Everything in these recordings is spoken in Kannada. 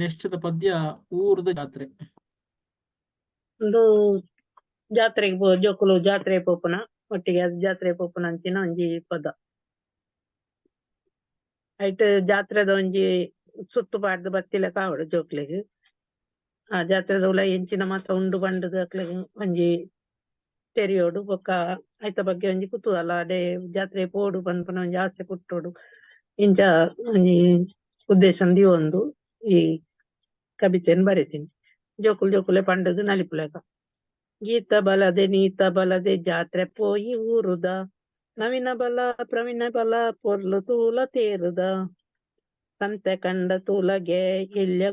ನೆಕ್ಸ್ಟ್ ಪದ್ಯ ಊರದ ಜಾತ್ರೆ. ಒಂದು ಜಾತ್ರೆಗೆ ಜೋಕುಲು ಜಾತ್ರೆ ಪೋಪುನ, ಒಟ್ಟಿಗೆ ಅದು ಜಾತ್ರೆ ಪೋಪುನ ಅಂಚಿನ ಒಂಜಿ ಪದ. ಐಟ್ ಜಾತ್ರೆದ ಒಂಜಿ ಸುತ್ತು ಪಾಡ್ದ್ ಬತ್ತಿಲಕ ಕಾವಡು ಜೋಕ್ಲೆಗ್. ಆ ಜಾತ್ರೆದ ಉಲ ಎಂಚಿನ ಮಾತ ಉಂಡು ಬಂಡದ ಒಂಜಿ ತೆರಿಯೋಡು, ಬೊಕ್ಕ ಐತ ಬಗ್ಗೆ ಒಂಜಿ ಕುತೂಹಲ. ಅಡೆ ಜಾತ್ರೆ ಪೋಡು ಪನ್ಪುನ ಒಂಜಿ ಆಸೆ ಪುಟ್ಟೋಡು. ಇಂಚ ಒಂಜಿ ಉದ್ದೇಶ ಒಂದು. ಈ ಕವಿತೆನ್ ಬರಿತೀನಿ. ಜೋಕುಲು ಜೋಕುಲೆ ಪಂಡದು ನಲಿಪುಲೆಗ ಗೀತ ಬಲದೆ ನೀತ ಬಲದೆ ಜಾತ್ರೆ ಪೋಯಿ ಊರುದ. ನವಿನ ಬಲ ಪ್ರವೀಣ ಬಲ ಪೊರ್ಲು ತೂಲ ತೇರುದ. ಸಂತೆ ಕಂಡ ತೂಲಗೆ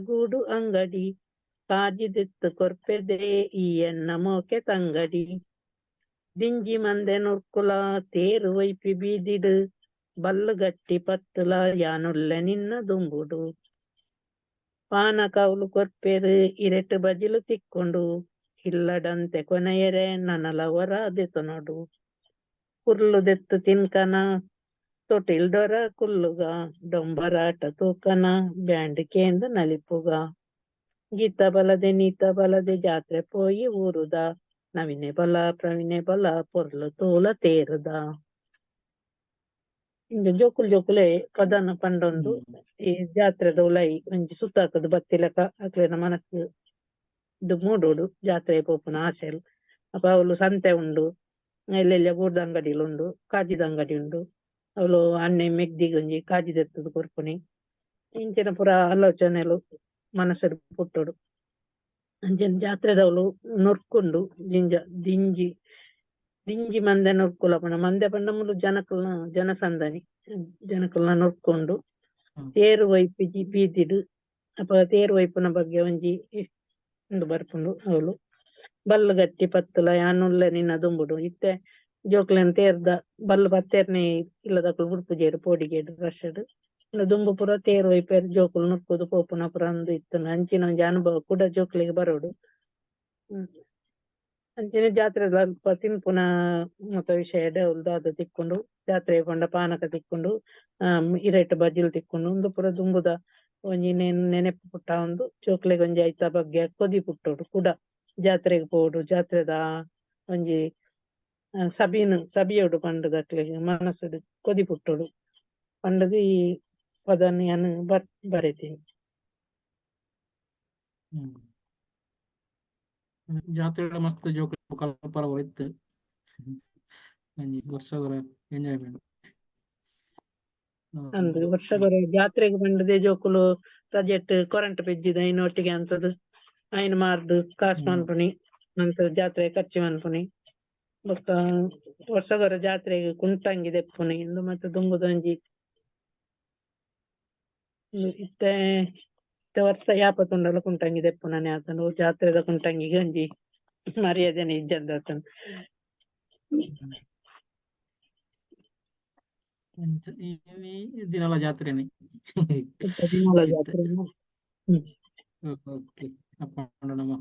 ಗೂಡು ಅಂಗಡಿ. ಕಾಜಿದಿತ್ತು ಕೊರ್ಪೆದೆ ಈ ಎನ್ನ ಮೋಕೆ ತಂಗಡಿ. ದಿಂಜಿ ಮಂದೆ ನುರ್ಕುಲ ತೇರು ವೈಪಿ ಬೀದಿಡು. ಬಲ್ಲು ಗಟ್ಟಿ ಪತ್ತುಲ ಯಾನುಲ್ಲೆ ನಿನ್ನ ದುಂಬುಡು. ಪಾನ ಕೌಲು ಕೊರ್ಪೆರು ಇರೆಟ್ಟು ಬಜಿಲು ತಿಕ್ಕೊಂಡು ಇಲ್ಲಡಂತೆ ಕೊನೆಯರೆ ನನಲವರ ದೆತನೊಡು ಕುರ್ಲು ದೆತ್ತು ತಿನ್ಕನ ತೊಟಿಲ್ ಡೊರ ಕುಲ್ಲುಗ, ಡೊಂಬರಾಟ ತೂಕನ, ಬ್ಯಾಂಡ್ ಕೇಂದ ನಲಿಪುಗ. ಗೀತ ಬಲದೆ, ನೀತ ಬಲದೆ, ಜಾತ್ರೆ ಪೋಯಿ ಊರುದ, ನವಿನೆ ಬಲ, ಪ್ರವಿನೆ ಬಲ, ಪೊರ್ಲು ತೋಲ ತೇರುದ. ಇಂದು ಜೋಕುಲ್ ಜೋಕುಲೆ ಕದನ ಪಂಡೊಂದು ಈ ಜಾತ್ರೆದ ಉಲೈ ಒಂಜಿ ಸುತ್ತಾಕದು ಬತ್ತಿಲಕ ಅಕ್ಲೆನ ಮನಸ್ಸು ಇದು ಮೂಡೋಡು ಜಾತ್ರೆ ಪೋಪುನ ಆಸೆಲ್ ಅಪ್ಪ ಅವಳು ಸಂತೆ ಉಂಡು ಎಲ್ಲೆಲ್ಲ ಗೂಡ್ದ ಅಂಗಡಿಲು ಉಂಡು ಕಾಜಿದ ಅಂಗಡಿ ಉಂಡು. ಅವಳು ಅಣ್ಣೆ ಮೆಗ್ದಿಗೆ ಒಂಜಿ ಕಾಜಿದೆತ್ತದು ಕೊರ್ಪುನಿ. ಇಂಚಿನ ಪುರ ಆಲೋಚನೆಲು ಮನಸ್ಸಡು ಪುಟ್ಟೋಡು. ಅಂಚಿನ ಜಾತ್ರೆದವಳು ನೊರ್ಕೊಂಡು ಜಿಂಜ ದಿಂಜಿ ದಿಂಜಿ ಮಂದೆ ನೊರ್ಕುಲಪುನ ಮಂದೆ ಪಂಡ ಜನಕಲ್ನ ಜನಸಂದನಿ ಜನಕಲ್ನ ನೊರ್ಕೊಂಡು ಹ್ಮ್. ತೇರು ವೈಪು ಬೀದಿಡು ಅಪ್ಪ ತೇರು ವೈಪುನ ಬಗ್ಗೆ ಒಂಜಿ ಉಂದು ಬರ್ಪುಂಡು ಅವಳು. ಬಲ್ಲು ಗಟ್ಟಿ ಪತ್ತುಲ ಯಾನುಲ್ಲ ನಿನ್ನ ದುಂಬುಡು. ಇತ್ತೆ ಜೋಕ್ಲೆನ್ ತೇರ್ದ ಬಲ್ಲು ಪತ್ತೇರ್ನೆ ಇಲ್ಲದಕ್ಕಲು ಬುಡ್ಪುಜೇರು ಪೋಡಿಗೇಡು ರಶಡ್ ದುಂಬು ಪುರ ತೇರು ವೈಪೇರ್ ಜೋಕುಲು ನುಕ್ಕುದು ಪೋಪುನ ಪುರ ಅಂದು ಇತ್ತು ಅಂಚಿನ ಒಂಜಿ ಅನುಭವ ಕೂಡ ಜೋಕ್ಲಿಗೆ ಬರೋಡು. ಅಂಚಿನ ಜಾತ್ರೆದ ಅಲ್ಪ ತಿನ್ಪುನ ಮತ ವಿಷಯ ದಾದ ತಿಕ್ಕೊಂಡು ಜಾತ್ರೆ ಪಂಡ ಪಾನಕ ತಿಕ್ಕೊಂಡು ಇರೆಟ್ ಬಜಿಲ್ ತಿಕ್ಕೊಂಡು ಉಂದು ಪುರ ದುಂಬುದ ಒಂಜಿ ನೆನ್, ನೆನಪು ಪುಟ್ಟ ಒಂದು ಚೋಕ್ಲೆಗ್ ಒಂಜಿ ಐತ ಬಗ್ಗೆ ಕೊದಿ ಪುಟ್ಟೋಡು, ಕೂಡ. ಜಾತ್ರೆಗ್ ಪೋಡು, ಜಾತ್ರೆದ ಒಂಜಿ ಸಬೀನ್, ಸಬಿಯೋಡು ಪಂಡದ ಅಕ್ಲೆಗ್ ಮನಸ್ಸುಡು ಕೊದಿ ಪುಟ್ಟೋಡು. ಪಂಡದು ಈ ಪದನ್ ಬರ್, ಬರೆತೀನಿ. ಹ್ಮ್. ಜಾತ್ರೆ ಮಸ್ತ್ ಜೋಕ್ ಕಲ್ಪರ ಹೋಯ್ತು. ವರ್ಷಗಳ ಎಂಜಾಯ್ಮೆಂಟ್ ಅಂದ್ರೆ ವರ್ಷಗೊರೆ ಜಾತ್ರೆಗ್ ಬಂಡದೆ ಜೋಕುಲು ಪ್ರಜೆಕ್ಟ್ ಕೊರಂಟ್ ಪೆಜ್ಜಿದ ಐನೊಟ್ಟಿಗೆ ಅಂತದು ಐನ್ ಮಾರ್ದು ಕಾಸ್ ಮನ್ಪುಣಿ ಮನ್ಪುನಿ ನಂತರ ಜಾತ್ರೆ ಖರ್ಚು ಮನ್ಪುನಿ ಬೊಕ್ಕ ವರ್ಷಗೊರೆ ಜಾತ್ರೆಗ್ ಕುಂಟಂಗಿ ದೆಪ್ಪುನಿ ಇಂದು ಮತ್ತೆ ದುಂಬುದೊಂಜಿ ಇತ್ತೆ ಇತ್ತೆ ವರ್ಷ ಯಾಪತ್ತುಂಡಲ ಕುಂಟಂಗಿ ದೆಪ್ಪುನನೆ ಆತಂಡು ಜಾತ್ರೆದ ಕುಂಟಂಗಿಗೆ ಒಂಜಿ ಮರ್ಯಾದೆನೆ ಇಜ್ಜಂದಾತಂಡು ಎಂಚ- ಈ ಈ ದಿನಲ ಜಾತ್ರೆನೆ? ಇತ್ತೆ ದಿನಾಲ ಜಾತ್ರೆ ಹ್ಮ್. ಓಕೆ. ಅಪ್ಪ ನಮ್ಮ